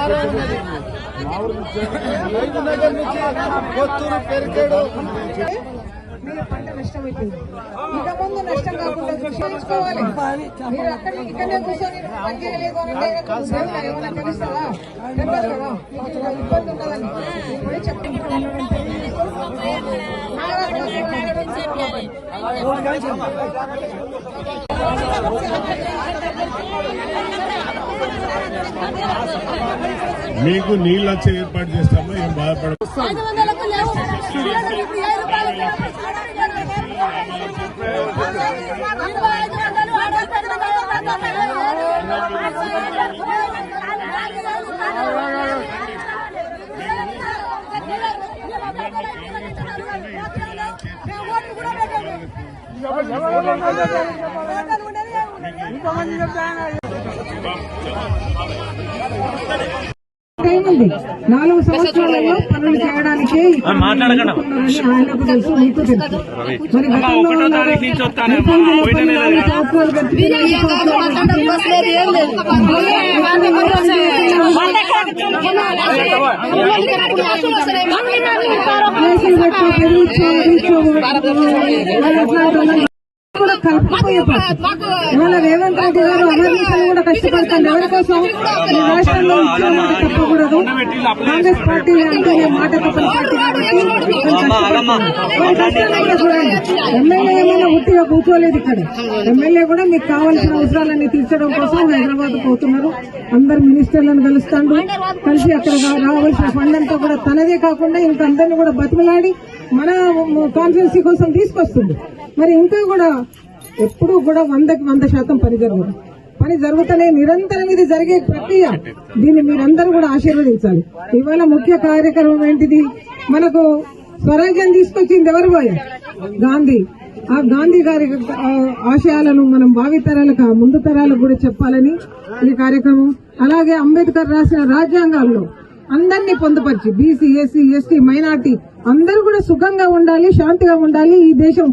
సుమారు నుంచి కొత్తూరు మీరు పంట ఇక ముందు నష్టం కాకుండా చూసుకోవాలి మీరు అక్కడ ఇక్కడనే కూర్చొని పని చేయలేదు అని ఏమైనా తెలుస్తుందా ఇబ్బంది ఉంటుందని చెప్పండి మీకు నీళ్ళు వచ్చే ఏర్పాటు చేస్తామో? ఏం బాధపడ నాలుగు సంవత్సరాలలో పనులు చేయడానికి ఆయనకు తెలుసు మీకు తెలుసు మరి గతంలో సంవత్సరాలు ఇవాళ రేవంత్ రెడ్డి గారు అమర్నీసలు కూడా కష్టపడతాను ఎవరి కోసం ఈ రాష్ట్రంలో ఉద్యోగాలు తప్పకూడదు కాంగ్రెస్ పార్టీ అంటే మాట తప్పని పార్టీ కాబట్టి చూడండి ఎమ్మెల్యే పూర్తిగా కూర్చోలేదు ఇక్కడ. ఎమ్మెల్యే కూడా మీకు కావాల్సిన అవసరాలన్నీ తీర్చడం కోసం హైదరాబాద్ పోతున్నారు. అందరు మినిస్టర్లను కలుస్తాడు కలిసి అక్కడ రావాల్సిన ఫండ్ అంతా కూడా తనదే కాకుండా ఇంకా అందరిని కూడా బతిమలాడి మన కాన్స్టిట్యున్సీ కోసం తీసుకొస్తుంది. మరి ఇంకా కూడా ఎప్పుడూ కూడా వందకి వంద శాతం పని జరగదు. పని జరుగుతూనే నిరంతరం ఇది జరిగే ప్రక్రియ. దీన్ని మీరందరూ కూడా ఆశీర్వదించాలి. ఇవాళ ముఖ్య కార్యక్రమం ఏంటిది? మనకు స్వరాజ్యం తీసుకొచ్చింది ఎవరు పోయా గాంధీ. ఆ గాంధీ గారి ఆశయాలను మనం భావి తరాలకు ముందు తరాలకు కూడా చెప్పాలని ఈ కార్యక్రమం. అలాగే అంబేద్కర్ రాసిన రాజ్యాంగాల్లో అందరినీ పొందుపరిచి బీసీ ఎస్సీ ఎస్టీ మైనార్టీ అందరూ కూడా సుఖంగా ఉండాలి శాంతిగా ఉండాలి ఈ దేశం